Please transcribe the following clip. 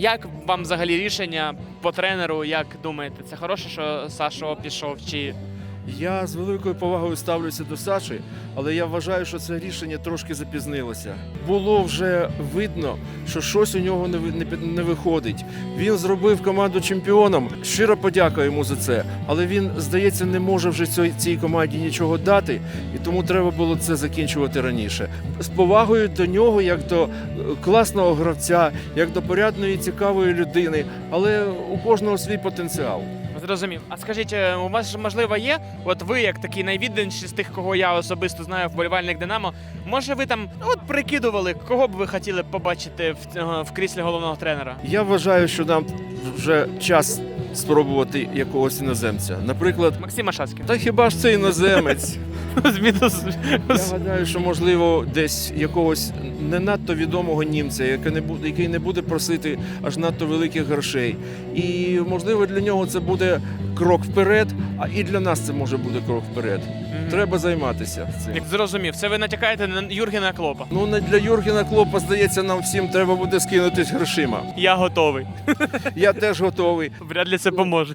Як вам взагалі рішення по тренеру? Як думаєте, це хороше, що Сашо пішов? Чи Я з великою повагою ставлюся до Саші, але я вважаю, що це рішення трошки запізнилося. Було вже видно, що щось у нього не, не виходить. Він зробив команду чемпіоном. Щиро подяка йому за це. Але він, здається, не може вже цій, цій команді нічого дати, і тому треба було це закінчувати раніше. З повагою до нього, як до е, класного гравця, як до порядної, цікавої людини, але у кожного свій потенціал. Зрозумів? А скажіть, е, у вас ж можливо є? От ви, як такий найвідданіший з тих, кого я особисто знаю, вболівальник Динамо. Може, ви там ну, от прикидували, кого б ви хотіли побачити в, цього- в кріслі головного тренера? Я вважаю, що нам вже час спробувати якогось іноземця. Наприклад, Максима Ашацький. та хіба ж це іноземець? Зміну Я гадаю, що можливо десь якогось не надто відомого німця, який не буде, який не буде просити аж надто великих грошей. І можливо для нього це буде крок вперед, а і для нас це може бути крок вперед. Треба займатися цим. Зрозумів. Це ви натякаєте на Юргена Клопа. Ну не для Юргена Клопа, здається, нам всім треба буде скинутись грошима. Я готовий. Я теж готовий. Вряд ли це поможе.